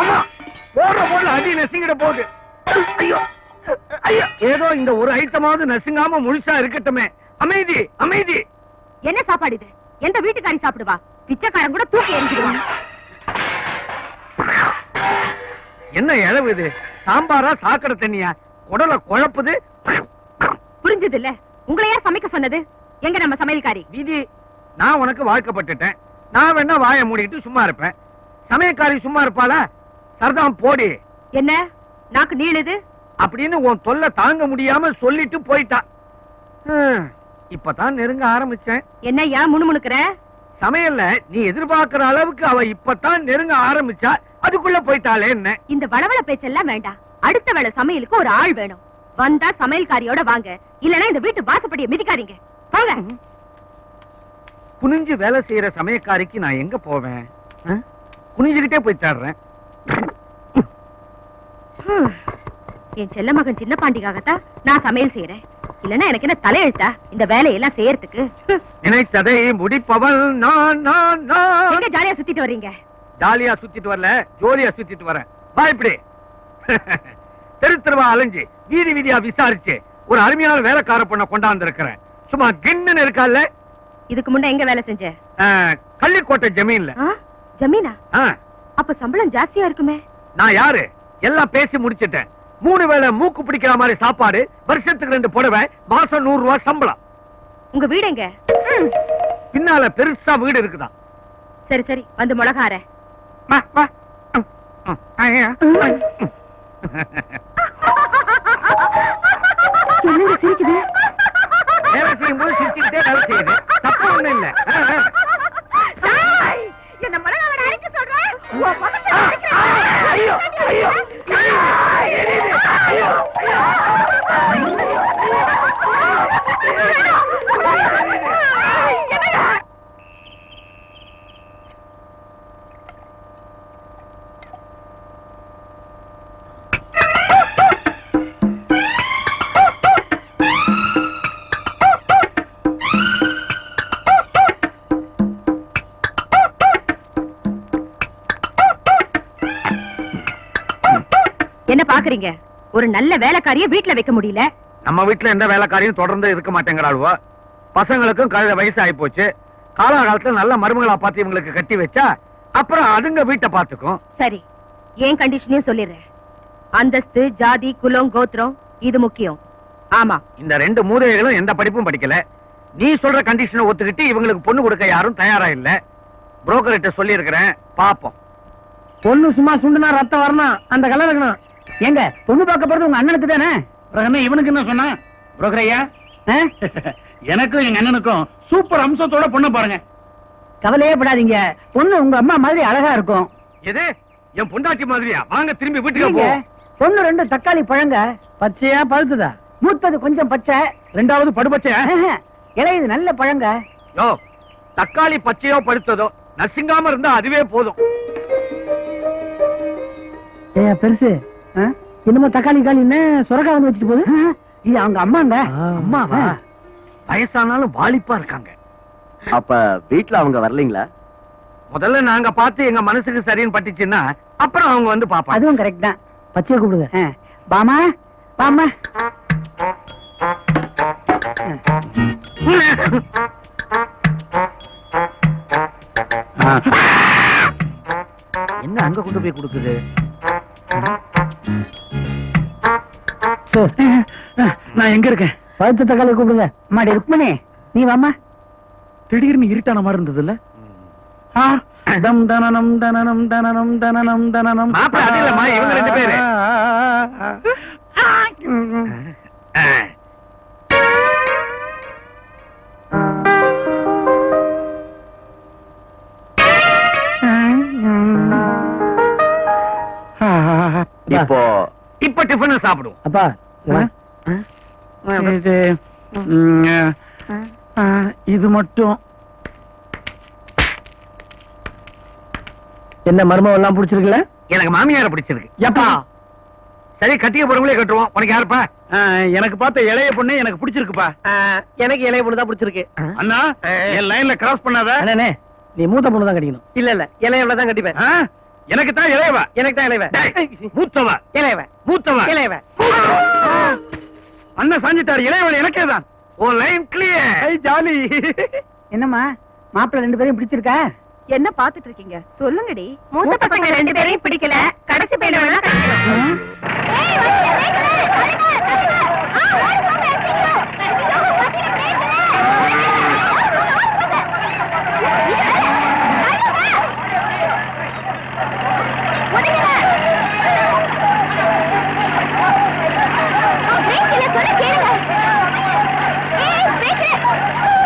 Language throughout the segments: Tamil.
அம்மா போடுற போல அடி நசுங்கிட போகுது. ஐயோ ஐயோ. ஏதோ இந்த ஒரு ஐட்டமாவது நசுங்காம முழுசா இருக்கட்டுமே. அமைதி அமைதி. என்ன சாப்பாடு இது? எந்த வீட்டுக்காரி சாப்பிடுவா? பிச்சைக்காரன் கூட தூக்கி எரிஞ்சிடுவான் என்ன இழவு இது? சாம்பாரா சாக்கடை தண்ணியா? உடல குழப்புது. புரிஞ்சது இல்ல உங்களை யார் சமைக்க சொன்னது? எங்க நம்ம சமையல்காரி? விதி நான் உனக்கு வாழ்க்கப்பட்டுட்டேன். நான் வேணா வாயை மூடிட்டு சும்மா இருப்பேன். சமயக்காரி சும்மா இருப்பாளா? சரதாம் போடி. என்ன? நாக்கு நீளுது? அப்படின்னு உன் தொல்லை தாங்க முடியாம சொல்லிட்டு போயிட்டா. இப்பதான் நெருங்க ஆரம்பிச்சேன். என்ன ஏன் முணுமுணுக்கிற? சமையல்ல நீ எதிர்பார்க்கிற அளவுக்கு அவ இப்பதான் நெருங்க ஆரம்பிச்சா அதுக்குள்ள போயிட்டாளே என்ன? இந்த வளவள பேச்செல்லாம் வேண்டாம். அடுத்த வேளை சமையலுக்கு ஒரு ஆள் வேணும். வந்தா சமையல்காரியோட வாங்க. இல்லனா இந்த வீட்டு வாசப்படிய மிதிக்காதீங்க. போங்க. குனிஞ்சு வேலை செய்யற சமயக்காரிக்கு நான் எங்க போவேன்? குனிஞ்சுகிட்டே போய் தேடுறேன். என் செல்ல மகன் சின்ன பாண்டிக்காகத்தான் நான் சமையல் செய்யறேன் இல்லனா எனக்கு என்ன தலையெழுத்தா? இந்த வேலையெல்லாம் செய்யறதுக்கு. நினைத்ததை முடிப்பவள் நான் நான் நான். எங்க ஜாலியா சுத்திட்டு வர்றீங்க? ஜாலியா சுத்திட்டு வரல ஜோலியா சுத்திட்டு வரேன். வா இப்படி. தெரு தெருவா அலைஞ்சு வீதி வீதியா விசாரிச்சு ஒரு அருமையான வேலைக்கார பொண்ண கொண்டாந்து இருக்கிறேன் சும்மா கிண்ணுன்னு இருக்கால இதுக்கு முன்ன எங்க வேலை செஞ்ச? கள்ளிக்கோட்டை ஜமீன்ல? ஜமீனா? அப்ப சம்பளம் ஜாஸ்தியா இருக்குமே? நான் யாரு? எல்லாம் பேசி முடிச்சிட்டேன். மூணு வேளை மூக்கு பிடிக்கிற மாதிரி சாப்பாடு வருஷத்துக்கு ரெண்டு புடவை மாசம் நூறு ரூபாய் சம்பளம். உங்க வீடு எங்க? பின்னால பெருசா வீடு இருக்குதான் சரி சரி வந்து மிளகார. என்னங்க சிரிக்குது? பாக்குறீங்க ஒரு நல்ல வேலைக்காரிய வீட்டுல வைக்க முடியல? நம்ம வீட்டுல எந்த வேலைக்காரியும் தொடர்ந்து இருக்க மாட்டேங்கிறாளுவோ பசங்களுக்கும் கழுத வயசு ஆகி போச்சு. காலாகாலத்துல நல்ல மருமகளா பார்த்து இவங்களுக்கு கட்டி வச்சா அப்புறம் அதுங்க வீட்டை பார்த்துக்கும். சரி ஏன் கண்டிஷனையும் சொல்லிடுறேன் அந்தஸ்து ஜாதி குலம் கோத்திரம் இது முக்கியம். ஆமா. இந்த ரெண்டு மூதைகளும் எந்த படிப்பும் படிக்கல. நீ சொல்ற கண்டிஷனை ஒத்துக்கிட்டு இவங்களுக்கு பொண்ணு கொடுக்க யாரும் தயாரா இல்ல. புரோக்கர்கிட்ட சொல்லி இருக்கிறேன் பாப்போம் பொண்ணு சும்மா சுண்டுனா ரத்தம் வரணும். அந்த கலர் இருக்கணும் எங்க பொண்ணு பார்க்க போறது உங்க அண்ணனுக்கு தானே? என்ன இவனுக்கு என்ன சொன்னா? புரோக்கர் ஐயா. எனக்கும் எங்க அண்ணனுக்கும் சூப்பர் அம்சத்தோட பொண்ணு பாருங்க. கவலையே படாதீங்க. பொண்ணு உங்க அம்மா மாதிரி அழகா இருக்கும். எது? என் பொண்டாட்டி மாதிரியா? வாங்க திரும்பி வீட்டுக்கு போ. பொண்ணு ரெண்டு தக்காளி பழங்க. பச்சையா பழுத்துதா? மூத்தது கொஞ்சம் பச்சை. ரெண்டாவது படுபச்சை இலையுது நல்ல பழங்க. யோ தக்காளி பச்சையோ படுத்ததோ நசுங்காம இருந்தா அதுவே போதும். பெருசு? என்னமோ தக்காளி காலி என்ன? சுரக்கா வந்து வச்சுட்டு போகுது. இது அவங்க அம்மாங்க. அம்மாவா? வயசானாலும் வாலிப்பா இருக்காங்க. அப்ப வீட்ல அவங்க வரலீங்களா? முதல்ல நாங்க பார்த்து எங்க மனசுக்கு சரின்னு பட்டுச்சுன்னா அப்புறம் அவங்க வந்து பாப்பாங்க அதுவும் கரெக்ட் தான். பச்சையை கூப்பிடுங்க. பாமா பாமா. என்ன அங்க கொண்டு போய் கொடுக்குது? நான் எங்க இருக்கேன்? பழுத்த தக்காளி கூப்பிடுங்க. அம்மாடி ருக்மணி நீ வாமா திடீர்னு இருட்டான மாதிரி இருந்தது இல்ல டம் தனனம் தனனம் தனனம் தனனம் தனனம். மாப்பிள, அது இல்லம்மா, இவங்க ரெண்டு பேரு. ஆ. இப்போ இப்ப டிஃபன் சாப்பிடுவோம். அப்பா? இது இது மட்டும். என்ன மர்மம் எல்லாம் பிடிச்சிருக்குல்ல? எனக்கு மாமியார பிடிச்சிருக்கு. எப்பா? சரி கட்டிக்க போறவங்களே கட்டுவோம். உனக்கு யாருப்பா? எனக்கு பார்த்த இளைய பொண்ணு எனக்கு பிடிச்சிருக்குப்பா. எனக்கு இலைய பொண்ணு தான் பிடிச்சிருக்கு. அண்ணா என் லைன்ல கிராஸ் பண்ணாத. அண்ணே நீ மூத்த பொண்ணு தான் கட்டிக்கணும். இல்ல இல்ல இலைய தான் கட்டிப்பேன்? எனக்கு தான் இளையவ? எனக்கு தான் இளைவ டேய், மூத்தவ? இளைவ மூத்தவ? இளைவ அண்ணன் சாஞ்சிட்டாரு இளையவன் எனக்கே தான் ஓ லைன் கிளியர் ஜாலி. என்னம்மா மாப்பிள்ளை ரெண்டு பேரையும் பிடிச்சிருக்கா? என்ன பாத்துட்டு இருக்கீங்க? சொல்லுங்கடி. மூத்த பசங்க ரெண்டு பேரையும் பிடிக்கல. கடைசி பையனை வேணா கட்டிக்கலாம். ஏய், வண்டியில brake இல்ல. தள்ளுங்க, தள்ளுங்க. ஆ, ஓடி போங்க, சீக்கிரம். ஐயோ, வண்டியில brake இல்ல. ஒதுங்குங்க. ஆ, brake இல்ல, சொன்னா கேளுங்க. ஏய், brake இல்ல.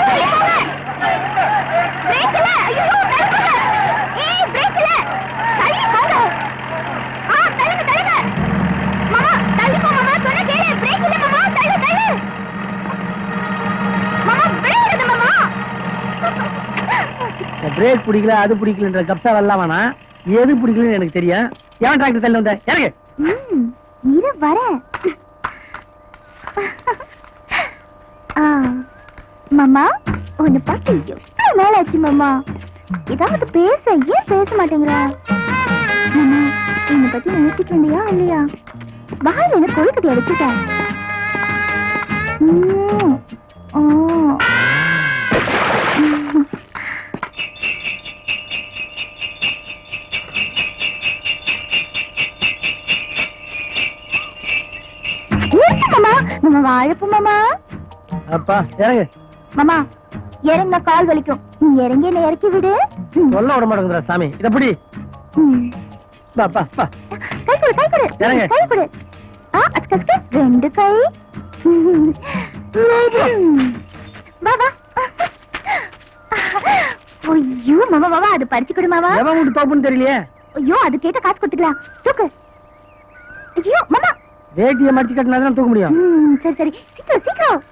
தள்ளி போங்க. பிரேக் இல்ல ஐயோ தள்ளுங்க ஏய் பிரேக் இல்ல தள்ளி போங்க ஆ தள்ளுங்க தள்ளுங்க மாமா தள்ளி போ மாமா சொன்ன கேளு பிரேக் இல்ல மாமா தள்ளு தள்ளு மாமா பிரேக் இல்ல மாமா பிரேக் பிடிக்கல அது பிடிக்கலன்ற கப்சா வரலாம் வேணாம் எது பிடிக்கலன்னு எனக்கு தெரியும். ஏன் டிராக்டர் தள்ளி வந்த? எனக்கு இரு வர. மாமா உன்னை பார்த்து எவ்வளவு நாள் ஆச்சு மாமா? ஏதாவது பேச ஏன் பேச மாட்டேங்கிற? மாமா என்னை பத்தி நினைச்சிட்டு இருந்தியா இல்லையா? வாயில் என்ன கொழுக்கட்டி அடிச்சுட்டேன் வாழப்பு மாமா. அப்பா இறங்கு. மாமா இறங்க கால் வலிக்கும். நீ இறங்கி என்ன இறக்கி விடு. சொல்ல விட மாட்டேங்கிற சாமி. இத புடி. பா பா பா கை கொடு கை கொடு. இறங்கு. கை கொடு. ஆ அஸ்க அஸ்க ரெண்டு கை. வா ஐயோ மாமா மாமா அது பறிச்சு கொடு மாமா. எவன் வீட்டு தோப்புன்னு தெரியலையே? ஐயோ அது கேட்ட காசு கொடுத்துக்கலாம். தூக்கு. ஐயோ மாமா. வேட்டியை மடிச்சு கட்டினா தான் தூக்க முடியும். சரி சரி. சீக்கிரம் சீக்கிரம்.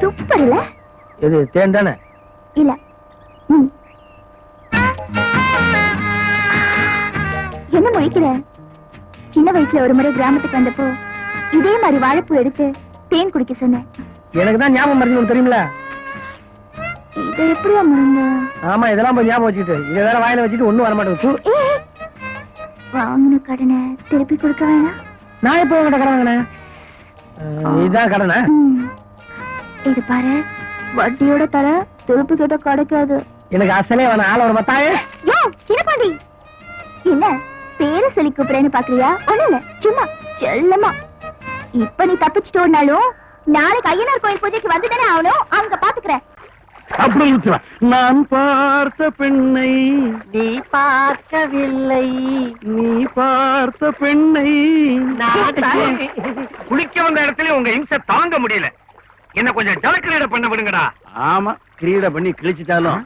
சூப்பர் இல்ல? எது தேன் தானே? இல்ல. என்ன முழிக்கிற? சின்ன வயசுல ஒரு முறை கிராமத்துக்கு வந்தப்போ இதே மாதிரி வாழைப்பூ எடுத்து தேன் குடிக்க சொன்னேன். எனக்கு தான் ஞாபகம் ஒண்ணு தெரியுமில இதை எப்படியா மறந்த? ஆமா இதெல்லாம் போய் ஞாபகம் வச்சுட்டு இதை வேற வாயில வச்சுட்டு ஒண்ணும் வர மாட்டேங்குது. வாங்கின கடனை திருப்பி கொடுக்க வேணாம் நான் எப்போ உங்கள்கிட்ட கடன் வாங்கினேன்? இதான் கடனா. இது பாரு வட்டியோட தர திருப்பி கேட்ட கிடைக்காது. எனக்கு அசலே வேணாம். ஆள ஒரு மத்தாயே யோ சின்னப்பாண்டி. என்ன பேரை சொல்லி கூப்பிடுறேன்னு பாக்குறியா? ஒண்ணு இல்ல சும்மா செல்லமா. இப்ப நீ தப்பிச்சுட்டு ஓடினாலும் நாளைக்கு ஐயனார் கோயில் பூஜைக்கு வந்துதானே ஆகணும்? அவங்க பாத்துக்கிறேன். அப்படி. நான் பார்த்த பெண்ணை நீ பார்க்கவில்லை. நீ பார்த்த பெண்ணை குளிக்க வந்த இடத்துல உங்க இம்சை தாங்க முடியல. என்ன கொஞ்சம் ஜலக்கிரீட பண்ண விடுங்கடா. ஆமா கிரீட பண்ணி கிழிச்சிட்டாலும்.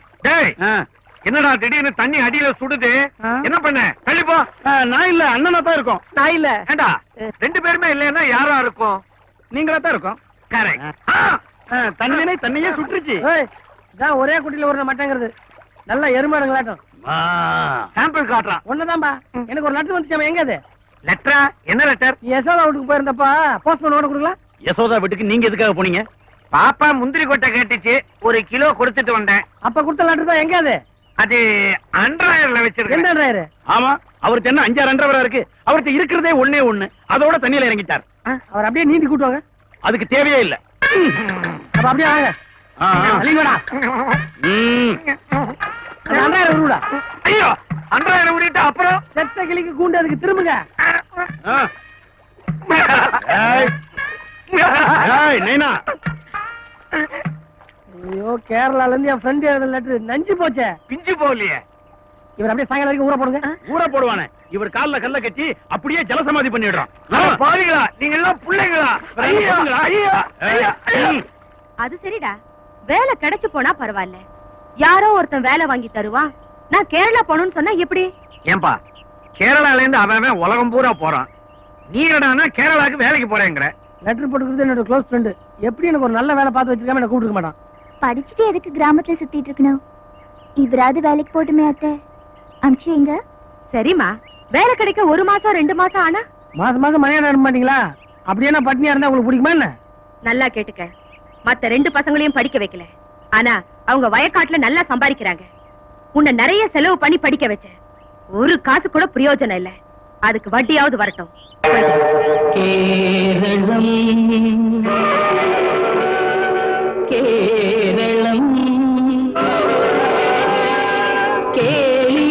என்னடா திடீர்னு தண்ணி அடியில சுடுது. என்ன பண்ண? தள்ளிப்போ நான் இல்ல அண்ணனா தான் இருக்கோம். நான் இல்ல. ஏண்டா? ரெண்டு பேருமே இல்லைன்னா யாரா இருக்கும்? நீங்களா தான் இருக்கோம். கரெக்ட் ஆ, தண்ணினை தண்ணியே சுட்டுருச்சு. ஏய், இதான் ஒரே குட்டியில ஒரு மட்டங்கிறது. நல்ல எருமாடுங்களாட்டம் சாம்பிள் காட்டுறான். ஒண்ணுதான்பா. எனக்கு ஒரு லெட்டர் வந்துச்சாம எங்க அது? லெட்டரா? என்ன லெட்டர்? யசோதா வீட்டுக்கு போயிருந்தப்பா. போஸ்ட்மேன் ஓட கொடுக்கலாம் யசோதா வீட்டுக்கு நீங்க எதுக்காக போனீங்க? பாப்பா முந்திரி கொட்டை கேட்டுச்சு. ஒரு கிலோ கொடுத்துட்டு வந்தேன். அப்ப கொடுத்த லெட்டர் தான் எங்க அது? அது எந்த வச்சிருக்கேன் டிரைவர் ஆமா அவருக்கு என்ன அஞ்சாறு அன்றவரா இருக்கு? அவருக்கு இருக்கிறதே ஒண்ணே ஒண்ணு. அதோட தண்ணியில இறங்கிட்டார். அவர் அப்படியே நீந்தி கூட்டுவாங்க அதுக்கு தேவையே இல்ல. அப்ப அப்படியே வாங்க ஐயோ அன்றாயிரம் விடிட்டு அப்புறம்? செத்த கிளிக்கு கூண்டு அதுக்கு திரும்புங்க. நைனா. ஐயோ கேரளால இருந்து என் ஃப்ரெண்ட் எழுத லெட்டர் நஞ்சு போச்சே. பிஞ்சு போகலையே. இவர் அப்படியே சாயங்காலம் வரைக்கும் ஊற போடுங்க. ஊற போடுவானே. இவர் கால்ல கல்ல கட்டி அப்படியே ஜலசமாதி பண்ணிடுறான். பாவிகளா நீங்க எல்லாம் பிள்ளைங்களா. அது சரிடா. வேலை கிடைச்சு போனா பரவாயில்ல. யாரோ ஒருத்தன் வேலை வாங்கி தருவான். நான் கேரளா போகணும்னு சொன்னா எப்படி? ஏன்பா கேரளால இருந்து அவன் உலகம் பூரா போறான். நீ என்னடான்னா கேரளாக்கு வேலைக்கு போறேங்கிற. லெட்டர் போட்டுக்கிறது என்னோட க்ளோஸ் ஃப்ரெண்டு எப்படி எனக்கு ஒரு நல்ல வேலை பார்த்து வச்சிருக்காம என்ன கூப்பிட்டுக்க மாட்டான்? படிச்சுட்டு எதுக்கு கிராமத்துல சுத்திட்டு இருக்கணும்? இவராது வேலைக்கு போட்டுமே அத்தை. அமிச்சு எங்க சரிம்மா. வேலை கிடைக்க ஒரு மாசம் ரெண்டு மாசம் ஆனா? மாசம் மாசம் மணியாரம் அனுப்ப மாட்டீங்களா? அப்படியே நான் பட்னியா இருந்தா உங்களுக்கு பிடிக்குமா என்ன? நல்லா கேட்டுக்க. மத்த ரெண்டு பசங்களையும் படிக்க வைக்கல. ஆனா அவங்க வயக்காட்டுல நல்லா சம்பாதிக்கிறாங்க. உன்னை நிறைய செலவு பண்ணி படிக்க வச்ச. ஒரு காசு கூட பிரயோஜனம் இல்ல. அதுக்கு வட்டியாவது வரட்டும். கேரளம். கேரளம் கேலி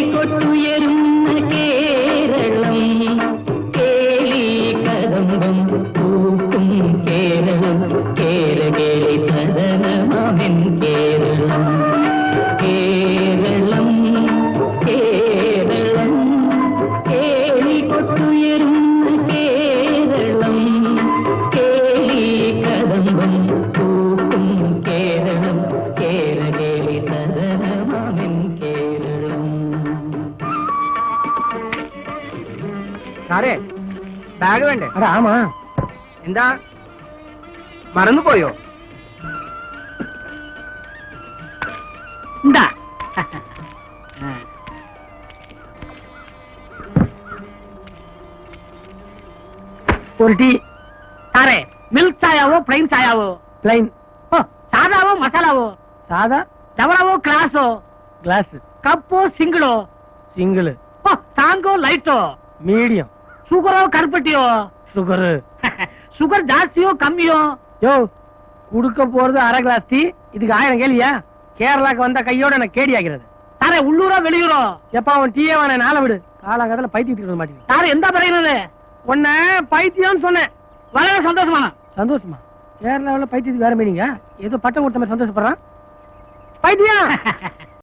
ബാഗ് വേണ്ടേ அட ஆமா എന്താ മറന്നു പോയോ இந்தா ஒரு டீ சாரே மில்க் சாயாவோ பிளைன் சாயாவோ பிளைன் ஓ சாதாவோ மசாலாவோ சாதா டபராவோ கிளாஸோ கிளாஸ் கப்போ சிங்கிளோ சிங்கிள் ஓ சாங்கோ லைட்டோ மீடியம் சுகரோ கருப்பட்டியோ? சுகரு. சுகர் ஜாஸ்தியோ கம்மியோ? யோ குடுக்க போறது அரை கிளாஸ் டீ இதுக்கு ஆயிரம் கேள்வியா? கேரளாக்கு வந்த கையோட எனக்கு கேடி ஆகிறது. சாரே உள்ளூரா வெளியூரோ? எப்ப அவன் டீயே வேணா நாளை விடு. காலாங்கத்துல பைத்தியம் இருக்க மாட்டேங்குது. சார் எந்த பறையினது உன்ன பைத்தியம்னு சொன்னேன். வர சந்தோஷமா? சந்தோஷமா? கேரளாவில் பைத்தியத்துக்கு வேற மீனிங்க ஏதோ பட்டம் கொடுத்த மாதிரி சந்தோஷப்படுறான். பைத்தியம்!